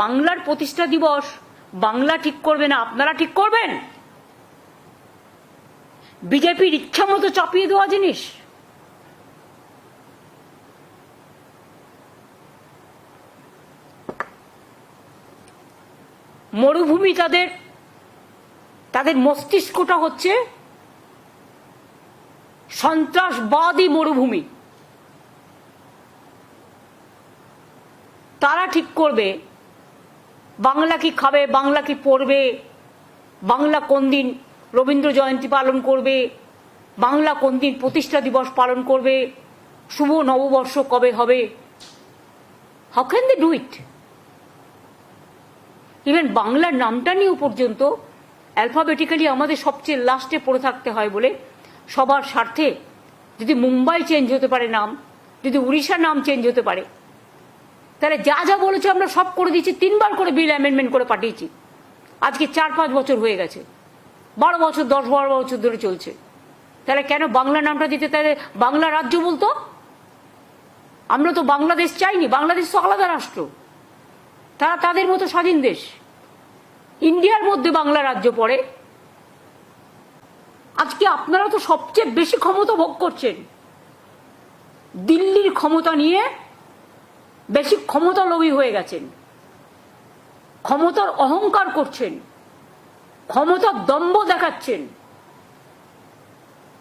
বাংলার প্রতিষ্ঠা দিবস, বাংলা ঠিক করবে না, আপনারা ঠিক করবেন? বিজেপির ইচ্ছা মতো চাপিয়ে দেওয়া জিনিস। মরুভূমি তাদের তাদের মস্তিষ্কটা হচ্ছে সন্ত্রাসবাদী মরুভূমি। তারা ঠিক করবে বাংলা কি খাবে, বাংলা কি পড়বে, বাংলা কোন দিন রবীন্দ্র জয়ন্তী পালন করবে, বাংলা কোন দিন প্রতিষ্ঠা দিবস পালন করবে, শুভ নববর্ষ কবে হবে? How can they do it even বাংলার নামটা নিয়েও পর্যন্ত অ্যালফাবেটিক্যালি আমাদের সবচেয়ে লাস্টে পড়ে থাকতে হয় বলে সবার স্বার্থে যদি মুম্বাই চেঞ্জ হতে পারে নাম, যদি উড়িষ্যার নাম চেঞ্জ হতে পারে তাহলে যা যা বলেছে আমরা সব করে দিয়েছি, তিনবার করে বিল অ্যামেন্ডমেন্ট করে পাঠিয়েছি। আজকে চার পাঁচ বছর হয়ে গেছে। বারো বছর, দশ বারো বছর ধরে চলছে। তাহলে কেন বাংলা নামটা দিতে তাহলে বাংলা রাজ্য বলতো? আমরা তো বাংলাদেশ চাইনি, বাংলাদেশ তো আলাদা রাষ্ট্র। তারা তাদের মতো স্বাধীন দেশ। ইন্ডিয়ার মধ্যে বাংলা রাজ্য পড়ে। আজকে আপনারা তো সবচেয়ে বেশি ক্ষমতা ভোগ করছেন। দিল্লির ক্ষমতা নিয়ে বেশি ক্ষমতা লোভী হয়ে গেছেন। ক্ষমতার অহংকার করছেন। ক্ষমতার দম্ভ দেখাচ্ছেন।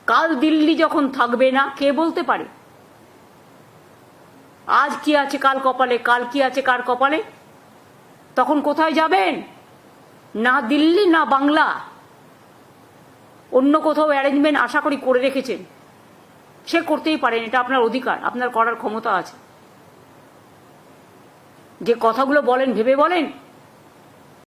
কাল দিল্লি যখন থাকবে না, কে বলতে পারে? আজ কি আছে কাল কপালে, কাল কি আছে কার কপালে? তখন কোথায় যাবেন? না দিল্লি, না বাংলা। অন্য কোথাও অ্যারেঞ্জমেন্ট আশা করি করে রেখেছেন। সে করতেই পারেন, এটা আপনার অধিকার, আপনার করার ক্ষমতা আছে। যে কথাগুলো বলেন ভেবে বলেন